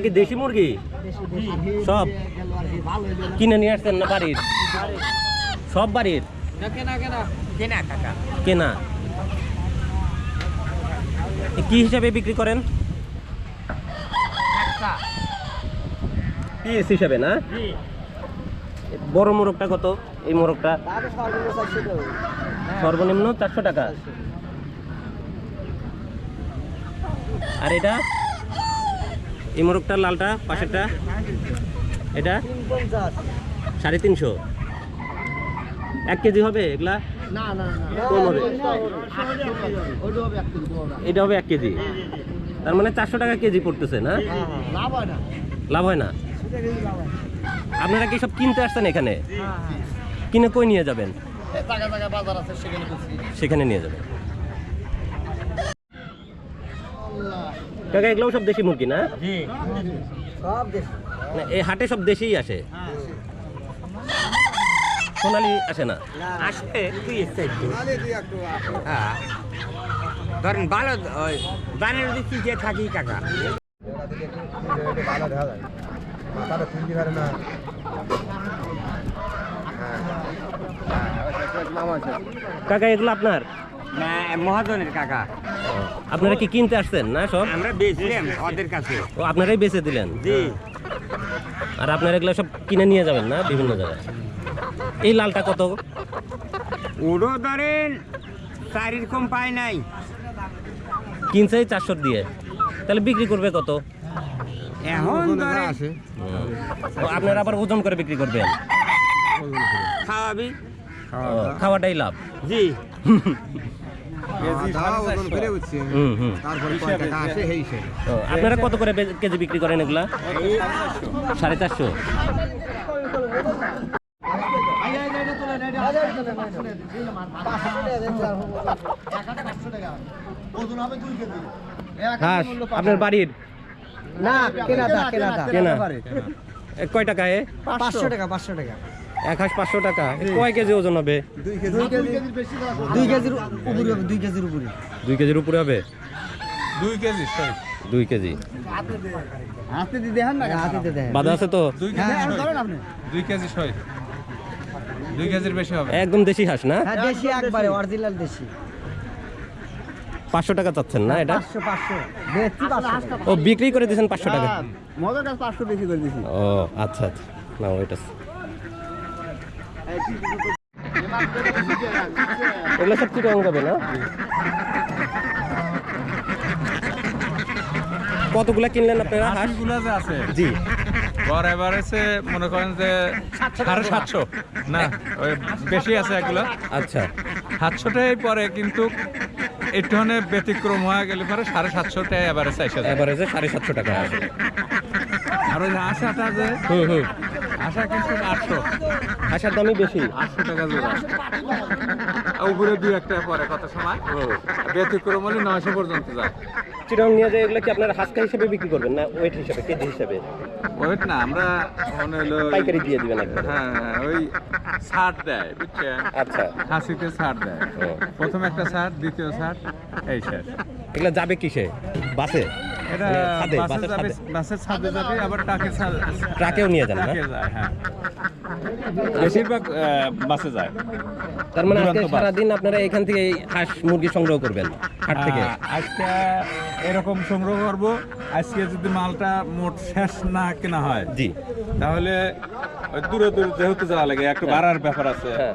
এগুলা কি দেশি মুরগি? সব। কিনে নিয়ে আসছেন না বাড়ির? সব বাড়ির? কেনা। কি হিসাবে বিক্রি করেন? পিস হিসাবে না? বড় মোরগটা কত? এই মোরগটা? সর্বনিম্ন চারশো টাকা। আর এটা? এই মোরগটা লালটা পাশেরটা? এটা? সাড়ে তিনশো। এক কেজি হবে এগুলা? কম হবে। এটা হবে এক কেজি। তার মানে চারশো টাকা কেজি পড়তেছে না? লাভ হয় না। আপনারা কি সব কিনতে আসছেন এখানে? কিনে কই নিয়ে যাবেন? সেখানে নিয়ে যাবেন। কাকা এগুলো সব দেশি মুরগি না? না, এই হাটে সব দেশেই আসে? সোনালি আসে না? আসবে হ্যাঁ ধরেন ভালো ওই বানের দিচ্ছি যে থাকি কাকা। কাকা এগুলো আপনার? মহাজনের কাকা। আপনারা কি কিনতে আসছেন? না সব? আমরা বেচলাম ওদের কাছে। ও আপনারাই বেচে দিলেন? জি। আর আপনারা এগুলো সব কিনে নিয়ে যাবেন না বিভিন্ন জায়গায়? এই লালটা কত? ওরও ধরেন চারির কম পায় নাই। কিনছে চারশো দিয়ে। তাহলে বিক্রি করবে কত? এখন ধরেন ও, আপনারা আবার ওজন করে বিক্রি করবেন? খাওয়াবি। খাওয়াটাই লাভ। জি। আপনারা কত করে কেজি বিক্রি করেন এগুলা? সাড়ে চারশো। হাঁস আপনার বাড়ির? না কেনা। কেনা। কয় টাকা এ? পাঁচশো টাকা পাঁচশো টাকা। এক হাঁস পাঁচশো টাকা। কয় কেজি ওজন হবে? দুই কেজির উপরে হবে দুই কেজির উপরে। দুই কেজির উপরে হবে? দুই কেজি দুই কেজি। বাধা আছে তো? দুই হ্যাঁ দুই কেজির বেশি হবে। একদম দেশি হাঁস না? হ্যাঁ দেশি একবারে অরিজিনাল দেশি। পাঁচশো টাকা চাচ্ছেন না এটা? ও বিক্রি করে দিয়েছেন পাঁচশো টাকা? মজার কাছে পাঁচশো বেশি করে দিছি ও আচ্ছা আচ্ছা। না ওইটা এগুলো সব চিটাং যাবে না? কতগুলা কিনলেন আপনারা? হাঁস? হাঁসগুলো যে আছে। জি। গড় এভারেজে মনে করেন যে সাড়ে সাতশো। না ওই বেশি আছে এগুলো। আচ্ছা। সাতশোটাই পরে কিন্তু একটুখানে ব্যতিক্রম হয়ে গেলে পরে সাড়ে সাতশোটাই এভারেজ এসে এভারেজে সাড়ে সাতশো টাকা। আসে আর ওই আশাটা যে হুম হুম আশা কিন্তু আটশো। হাঁসের দামই বেশি। আটশো টাকা জোড়া। উপরে দুই একটা পরে কত সময়? ব্যতিক্রম হলে নয়শো পর্যন্ত যায়। চিটাং নিয়ে যায় এগুলো কি আপনারা হাঁসকা হিসেবে বিক্রি করবেন না ওয়েট হিসেবে কেজি হিসেবে? ওয়েট না আমরা মনে হলো পাইকারি দিয়ে দিবেন হ্যাঁ হ্যাঁ, ওই ছাড় দেয় বুঝছেন? আচ্ছা। হাসিতে ছাড় দেয়। প্রথম একটা ছাড় দ্বিতীয় ছাড় এই শেষ এগুলো যাবে কিসে? বাসে? এটা মানে বাসে যাবে বাসের ছাদে যাবে আবার ট্রাকে ট্রাকেও নিয়ে যান না? হ্যাঁ। বেশিরভাগ বাসে যায়। তার মানে আজকে সারাদিন আপনারা এখান থেকে হাঁস মুরগি সংগ্রহ করবেন হাট থেকে? আজকে এরকম সংগ্রহ করব আজকে যদি মালটা মোট শেষ না কেনা হয় জি। তাহলে দূরে দূরে যেহেতু যাওয়া লাগে একটু ভাড়ার ব্যাপার আছে। হ্যাঁ।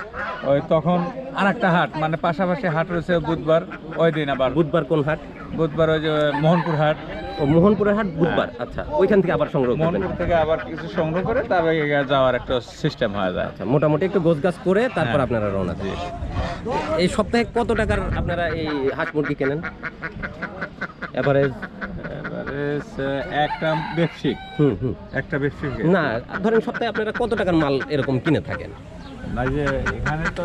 ওই তখন আর একটা হাট মানে পাশাপাশি হাট রয়েছে বুধবার ওই দিন আবার। বুধবার কোন হাট? বুধবার ওই যে মোহনপুর হাট। ও মোহনপুরের হাট বুধবার আচ্ছা ওইখান থেকে আবার সংগ্রহ করবেন। মোহনপুর থেকে আবার কিছু সংগ্রহ করে তারপরে যাওয়ার একটা সিস্টেম হয়ে যায়। আচ্ছা মোটামুটি একটু গোছগাছ করে তারপর হ্যাঁ। আপনারা রওনা দিন। এই সপ্তাহে কত টাকার আপনারা এই হাঁস মুরগি কেনেন? এভারেজ একটা ব্যবসিক হুম হুম। একটা ব্যবসিক না ধরেন সপ্তাহে আপনারা কত টাকার মাল এরকম কিনে থাকেন? না যে এখানে তো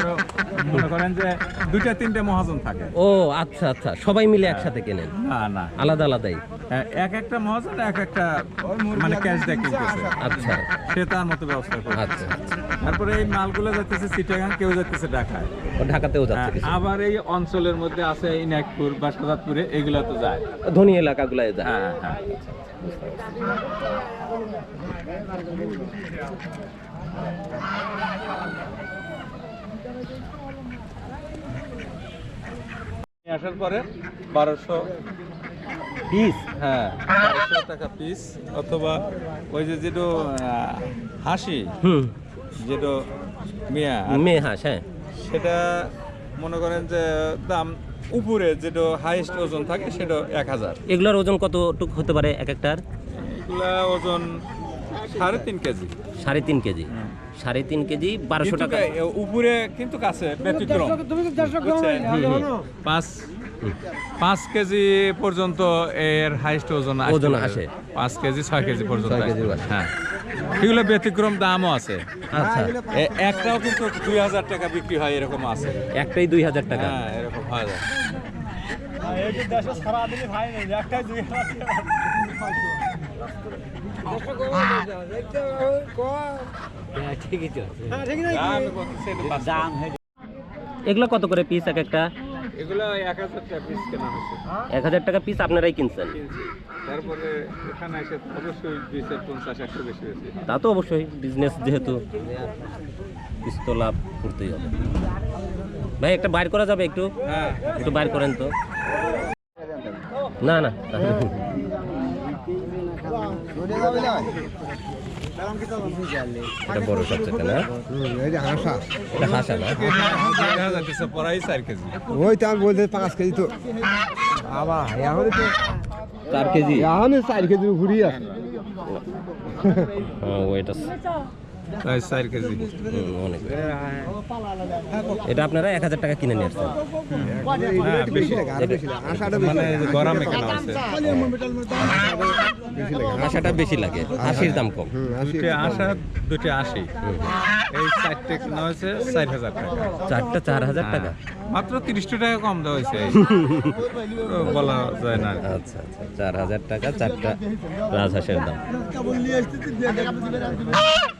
মনে করেন যে দুইটা তিনটে মহাজন থাকে। ও আচ্ছা আচ্ছা। সবাই মিলে একসাথে কেনেন? না না। আলাদা আলাদাই? হ্যাঁ, এক একটা মহাজন এক একটা মানে ক্যাশ দিয়ে কিনতেছে। আচ্ছা। সে তার মতো ব্যবস্থা করে আচ্ছা। তারপরে এই মালগুলো যাচ্ছে চিটাগাং কেউ যাচ্ছে ঢাকায়। ঢাকাতেও যাচ্ছে হ্যাঁ, আবার এই অঞ্চলের মধ্যে আছে ইনাকপুর বা সাজাদপুরে এগুলো তো যায়। ধনী এলাকাগুলো যায়। হ্যাঁ হ্যাঁ। আসার পরে বারোশো পিস? হ্যাঁ বারোশো টাকা পিস অথবা ওই যে যেটা হাসি। হুম। যেটা মিয়া মেয়ে হাঁস হ্যাঁ। সেটা মনে করেন যে দাম উপরে যেটা হাইস্ট ওজন থাকে সেটা এক হাজার। এগুলোর ওজন কতটুকু হতে পারে এক একটার এগুলা ওজন সাড়ে তিন কেজি। সাড়ে তিন কেজি। সাড়ে তিন কেজি বারোশো টাকা। উপরে কিন্তু কাছে ব্যতিক্রম। পাঁচ পাঁচ কেজি পর্যন্ত এর হাইস্ট ওজন ওজন আসে। পাঁচ কেজি ছয় কেজি পর্যন্ত। হ্যাঁ। এগুলো ব্যতিক্রম দামও আছে। আচ্ছা। একটাও কিন্তু দুই হাজার টাকা বিক্রি হয় এরকম আছে। একটাই দুই হাজার টাকা। হ্যাঁ এরকম হয়। এটা বাস্তব। এগুলো কত করে পিস এক একটা? এগুলো এক হাজার টাকা পিস কেনা হয়েছে। এক হাজার টাকা পিস আপনারাই কিনছেন? তারপরে এখানে এসে অবশ্যই বিশের পঞ্চাশ একশো বেশি হয়েছে। তা তো অবশ্যই বিজনেস যেহেতু কিছু তো লাভ করতেই হবে। ভাই একটা বাইর করা যাবে একটু? হ্যাঁ। একটু বাইর করেন তো। না না। এটা বড় সবচেয়ে না? এই যে হাঁসা এটা হাসা না পড়াই চার কেজি ওই তো আমি বলতে পাঁচ কেজি তো। আবার এখন তো চার কেজি? এখন চার কেজি ঘুরি আছে ওইটা তাই চার কেজি অনেক এটা আপনারা এক হাজার টাকা কিনে নিয়ে আসছেন হ্যাঁ বেশি আশাটা মানে গরমে কেনা হয়েছে আশাটা বেশি লাগে আশির দাম কম দুটি আশা দুটি আশি এই চারটে কেনা হয়েছে চার হাজার টাকা চারটা চার হাজার টাকা মাত্র তিরিশটা টাকা কম দেওয়া হয়েছে বলা যায় না আচ্ছা আচ্ছা চার হাজার টাকা চারটা রাজহাঁসের দাম হ্যাঁ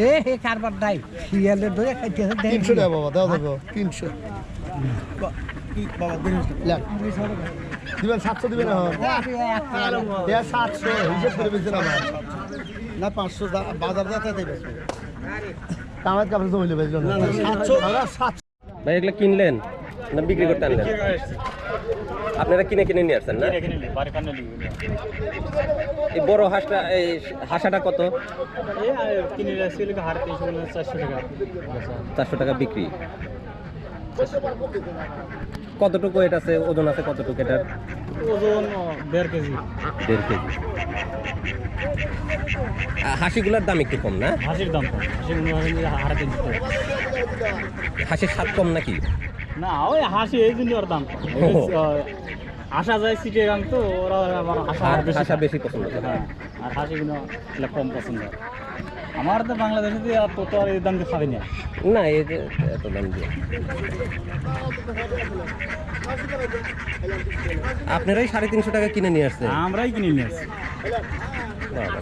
এ হে কারবার নাই শিয়ালের ধরে খাইতেছে দেখ তিনশো টাকা বাবা দেওয়া যাবে তিনশো লেখ। দিবেন সাতশো দিবেন সাতশো হিসেব করে বেচছেন আমার না পাঁচশো বাজার যাতে দেবে কামার কাপড় জমিলে বেচল সাতশো সাতশো ভাই এগুলো কিনলেন না বিক্রি করতে আনলেন আপনারা কিনে কিনে নিয়ে আসছেন না এই বড় হাঁসটা এই হাঁসাটা কত চারশো টাকা বিক্রি কতটুকু এটা আছে ওজন আছে কতটুকু এটার ওজন দেড় কেজি দেড় কেজি হাঁসিগুলোর দাম একটু কম না হাসির দাম কম মনে হয়। হাঁসের স্বাদ কম নাকি না ওই হাসি এই জন্য ওর দাম। আসা যায় সিটে গাং তো ওরা আবার হাসা আর বেশি পছন্দ হ্যাঁ আর হাসিগুলো কম পছন্দ আমার তো বাংলাদেশে আর তো আর এই দাম দিয়ে খাবি না। না এই যে এত দাম দিয়ে। আপনারাই সাড়ে তিনশো টাকা কিনে নিয়ে আসছেন আমরাই কিনে নিয়ে আসছি।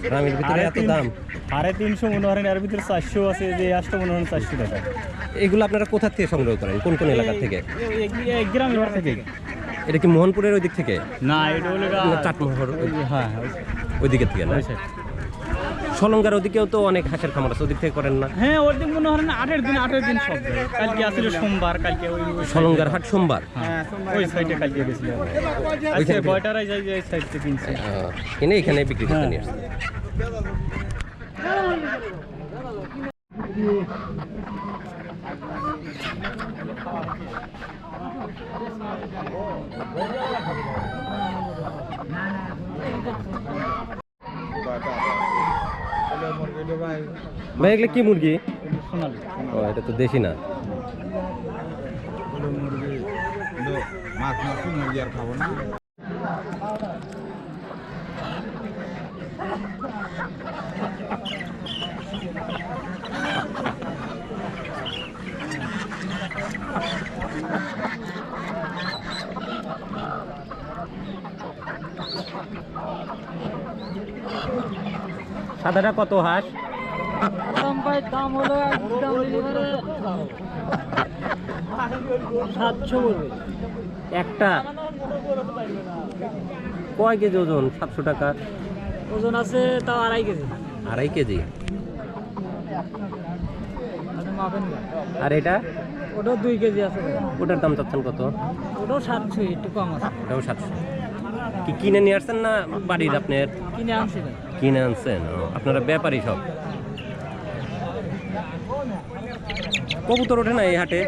গ্রামের ভিতরে সাড়ে এত দাম। সাড়ে তিনশো মনে হয় এর ভিতরে চারশো আছে যে আসতে মনে হয় চারশো টাকা। এগুলো আপনারা কোথা থেকে সংগ্রহ করেন? কোন কোন এলাকা থেকে? গ্রামের এটা কি মোহনপুরের ওই দিক থেকে? না এটা হলো চাটমোহর ওই- হ্যাঁ ওই- দিকের থেকে না? সলঙ্গার ওদিকেও তো অনেক হাঁসের খামার আছে ওদিক থেকে করেন না? হ্যাঁ ওর দিন মনে হয় না আটের দিন আটের দিন সব। কালকে আসলে সোমবার কালকে ওই সলঙ্গার হাট সোমবার? হ্যাঁ, ওই সাইডে কালকে গেছিল। আজকে ওইখানে বয়টারাই যাই যে সাইড থেকে কিনছে। আহ, কিনে এখানে বিক্রি করতে হ্যাঁ। নিয়ে আসছে। ভাই এগুলো কি মুরগি? সোনালি। ও এটা তো দেশি না। মাছ মাছ মুরগি আর খাব না সাদাটা কত হাঁস? দাম হলো সাতশো একটা। কয় কেজি ওজন? সাতশো টাকা। ওজন আছে তাও আড়াই কেজি। আড়াই কেজি? আপনি মাপেন না। আর এটা? ওটাও দুই কেজি আছে। ওটার দাম চাচ্ছেন কত? ওটাও সাতশো একটু কম আছে। ওটাও সাতশো। কি কিনে নিয়ে আসছেন না বাড়ির আপনার? কিনে আনছি ভাই। কিনে আনছেন? আপনারা ব্যাপারই সব। কবুতর ওঠে না এই হাটে?